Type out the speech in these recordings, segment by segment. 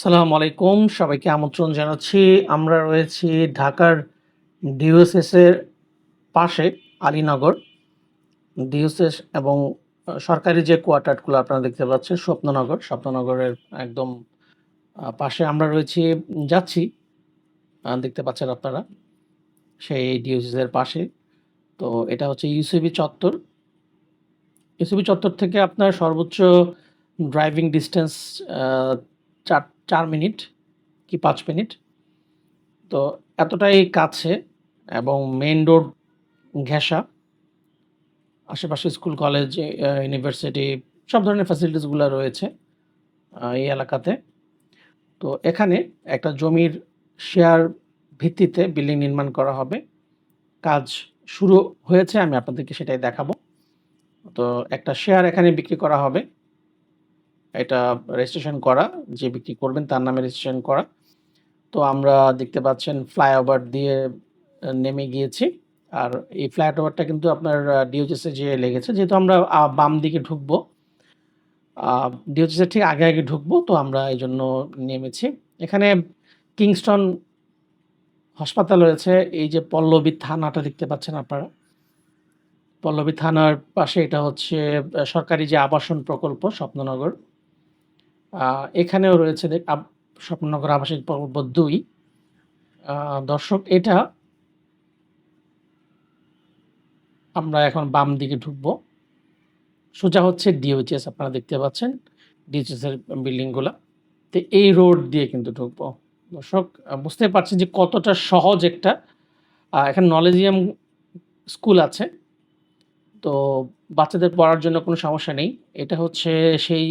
সালাম আলাইকুম। সবাইকে আমন্ত্রণ জানাচ্ছি। আমরা রয়েছি ঢাকার ডিওএসএস এর পাশে আলীনগর। ডিওএসএস এবং সরকারি যে কোয়ার্টারগুলো আপনারা দেখতে পাচ্ছেন, স্বপ্ননগর, স্বপ্ননগরের একদম পাশে আমরা রয়েছি, যাচ্ছি দেখতে পাচ্ছেন আপনারা, সেই ডিওএসএস এর পাশে। তো এটা হচ্ছে ইউসিবি চত্বর। ইউসিবি চত্বর থেকে আপনার সর্বোচ্চ ড্রাইভিং ডিস্টেন্স চার চার মিনিট কি পাঁচ মিনিট। তো এতটাই কাছে এবং মেইন রোড ঘেঁষা। আশেপাশে স্কুল কলেজ ইউনিভার্সিটি সব ধরনের ফ্যাসিলিটিসগুলো রয়েছে এই এলাকাতে। তো এখানে একটা জমির শেয়ার ভিত্তিতে বিল্ডিং নির্মাণ করা হবে। কাজ শুরু হয়েছে, আমি আপনাদেরকে সেটাই দেখাবো। তো একটা শেয়ার এখানে বিক্রি করা হবে। এটা রেজিস্ট্রেশন করা, যে বিক্রি করবেন তার নামে রেজিস্ট্রেশন করা। তো আমরা দেখতে পাচ্ছেন ফ্লাইওভার দিয়ে নেমে গিয়েছি। আর এই ফ্লাইওভারটা কিন্তু আপনার ডিওজিসে যে লেগেছে, যেহেতু আমরা বাম দিকে ঢুকবো ডিওজিসের ঠিক আগে আগে ঢুকবো, তো আমরা এই জন্য নেমেছি। এখানে কিংস্টন হাসপাতাল রয়েছে, এই যে পল্লবী থানাটা দেখতে পাচ্ছেন আপনারা। পল্লবী থানার পাশে এটা হচ্ছে সরকারি যে আবাসন প্রকল্প, স্বপ্ননগর। এখানেও রয়েছে স্বপ্ননগর আবাসিক প্রকল্প দুই। দর্শক, এটা আমরা এখন বাম দিকে ঢুকবো। সোজা হচ্ছে ডিওএইচএস আপনারা দেখতে পাচ্ছেন। ডিওএইচএস এর বিল্ডিংগুলো। তো এই রোড দিয়ে কিন্তু ঢুকবো। দর্শক বুঝতে পারছেন যে কতটা সহজ একটা এখানে নলেজিয়াম স্কুল আছে। তো বাচ্চাদের পড়ার জন্য কোনো সমস্যা নেই। এটা হচ্ছে সেই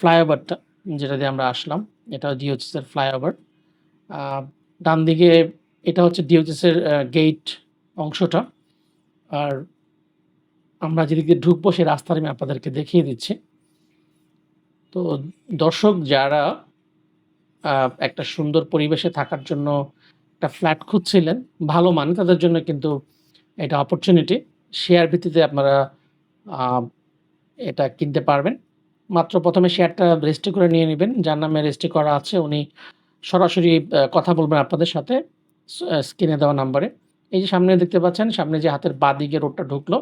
ফ্লাইওভারটা, যেটা দিয়ে আমরা আসলাম, এটা ডিওএইচএস এর ফ্লাইওভার। ডান দিকে এটা হচ্ছে ডিওএইচএস এর গেট অংশটা। আর আমরা যেদিকে ঢুকবো সেই রাস্তার আমি আপনাদেরকে দেখিয়ে দিচ্ছি। তো দর্শক, যারা একটা সুন্দর পরিবেশে থাকার জন্য একটা ফ্ল্যাট খুঁজছিলেন, ভালো মানে তাদের জন্য কিন্তু এটা অপরচুনিটি শেয়ার ভিত্তিতে আপনারা এটা কিনতে পারবেন। মাত্র প্রথমে শেয়ারটা রেজিস্ট্রি করে নিয়ে নেবেন, যার নামে রেজিস্ট্রি করা আছে, উনি সরাসরি কথা বলবেন আপনাদের সাথে স্ক্রিনে দেওয়া নাম্বারে। এই যে সামনে দেখতে পাচ্ছেন, সামনে যে হাতের বাঁ দিকে রোডটা ঢুকলো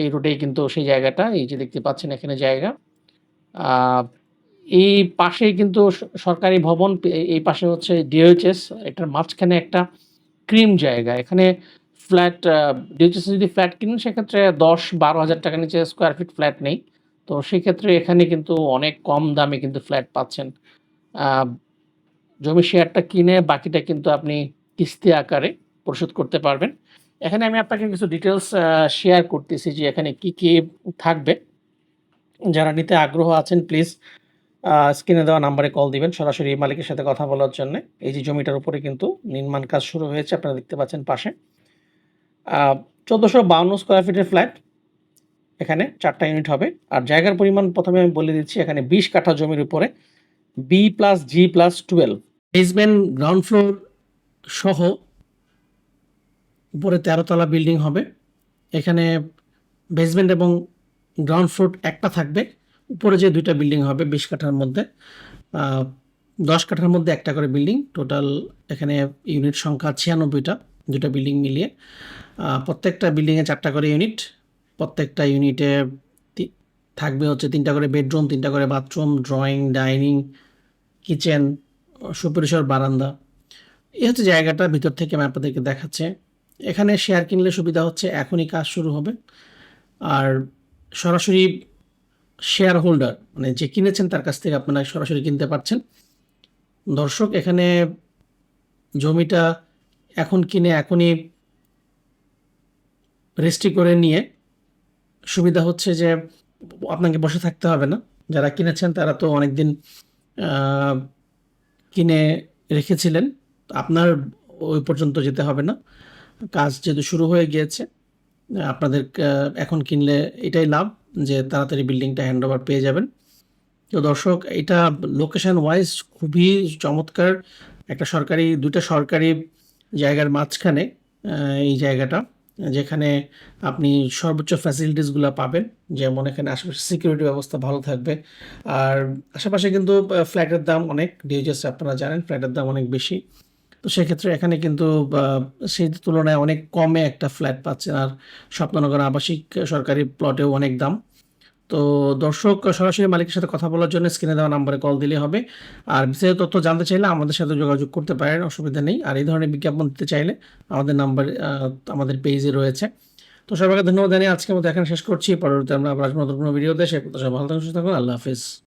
এই রোডেই কিন্তু সেই জায়গাটা, এই যে দেখতে পাচ্ছেন এখানে জায়গা। এই পাশে কিন্তু সরকারি ভবন এই পাশে হচ্ছে ডিওএইচএস এটার মাঝখানে একটা ক্রিম জায়গা। এখানে ফ্ল্যাট ডিওএইচএস যদি ফ্ল্যাট কিনেন, সেক্ষেত্রে দশ বারো হাজার টাকা নিচে স্কোয়ার ফিট ফ্ল্যাট নেই। তো সেক্ষেত্রে এখানে কিন্তু অনেক কম দামে কিন্তু ফ্ল্যাট পাচ্ছেন। জমি শেয়ারটা কিনে বাকিটা কিন্তু আপনি কিস্তি আকারে পরিশোধ করতে পারবেন। এখানে আমি আপনাকে কিছু ডিটেলস শেয়ার করতেছি যে এখানে কি কি থাকবে। যারা নিতে আগ্রহ আছেন প্লিজ স্ক্রিনে দেওয়া নাম্বারে কল দিবেন, সরাসরি মালিকের সাথে কথা বলার জন্য। এই যে জমিটার উপরে কিন্তু নির্মাণ কাজ শুরু হয়েছে, আপনারা দেখতে পাচ্ছেন পাশে। চোদ্দোশো বাউন্ন স্কোয়ার ফিটের ফ্ল্যাট এখানে চারটা ইউনিট হবে। আর জায়গার পরিমাণ প্রথমে আমি বলে দিচ্ছি, এখানে বিশ কাঠা জমির উপরে B plus G plus twelve basement ground floor সহ উপরে তেরোতলা বিল্ডিং হবে। এখানে বেসমেন্ট এবং গ্রাউন্ড ফ্লোর একটা থাকবে। উপরে যে দুইটা বিল্ডিং হবে বিশ কাঠার মধ্যে দশ কাঠার মধ্যে একটা করে বিল্ডিং টোটাল এখানে ইউনিট সংখ্যা ছিয়ানব্বইটা দুটা বিল্ডিং মিলিয়ে প্রত্যেকটা বিল্ডিংয়ে চারটা করে ইউনিট প্রত্যেকটা ইউনিটে থাকবে হচ্ছে তিনটা করে বেডরুম তিনটা করে বাথরুম ড্রয়িং ডাইনিং কিচেন সুপরিসর বারান্দা। এই হচ্ছে জায়গাটা ভিতর থেকে আমি আপনাদেরকে দেখাচ্ছে। এখানে শেয়ার কিনলে সুবিধা হচ্ছে এখনই কাজ শুরু হবে। আর সরাসরি শেয়ার হোল্ডার মানে যে কিনেছেন তার কাছ থেকে আপনারা সরাসরি কিনতে পারছেন। দর্শক, এখানে জমিটা এখন কিনে এখনই রেজিস্ট্রি করে নিয়ে সুবিধা হচ্ছে যে আপনাকে বসে থাকতে হবে না। যারা কিনেছেন তারা তো অনেক দিন কিনে রেখেছিলেন। আপনার ওই পর্যন্ত যেতে হবে না। কাজ যেহেতু শুরু হয়ে গিয়েছে, আপনাদের এখন কিনলে এটাই লাভ যে তাড়াতাড়ি বিল্ডিংটা হ্যান্ড ওভার পেয়ে যাবেন। তো দর্শক, এটা লোকেশন ওয়াইজ খুবই চমৎকার। একটা সরকারি দুটা সরকারি জায়গার মাঝখানে এই জায়গাটা। যেখানে আপনি সর্বোচ্চ ফ্যাসিলিটিসগুলো পাবেন। যেমন এখানে আশেপাশে সিকিউরিটি ব্যবস্থা ভালো থাকবে। আর আশেপাশে কিন্তু ফ্ল্যাটের দাম অনেক। ডিএইচএস আপনারা জানেন ফ্ল্যাটের দাম অনেক বেশি। তো সেক্ষেত্রে এখানে কিন্তু সেই তুলনায় অনেক কমে একটা ফ্ল্যাট পাচ্ছেন। আর স্বপ্ননগর আবাসিক সরকারি প্লটেও অনেক দাম। তো দর্শক, সরাসরি মালিকের সাথে কথা বলার জন্য স্ক্রিনে দেওয়া নাম্বারে কল দিলে হবে। আর বিস্তারিত তথ্য জানতে চাইলে আমাদের সাথে যোগাযোগ করতে পারেন, অসুবিধা নেই। আর এই ধরনের বিজ্ঞাপন দিতে চাইলে আমাদের নাম্বার আমাদের পেজে রয়েছে। তো সবাইকে ধন্যবাদ জানিয়ে আজকে মতো এখানে শেষ করছি। পরবর্তী আমরা আবার আসব নতুন কোনো ভিডিও দেশে কথা ভালো থাকুন, সুস্থ থাকুন। আল্লাহ হাফিজ।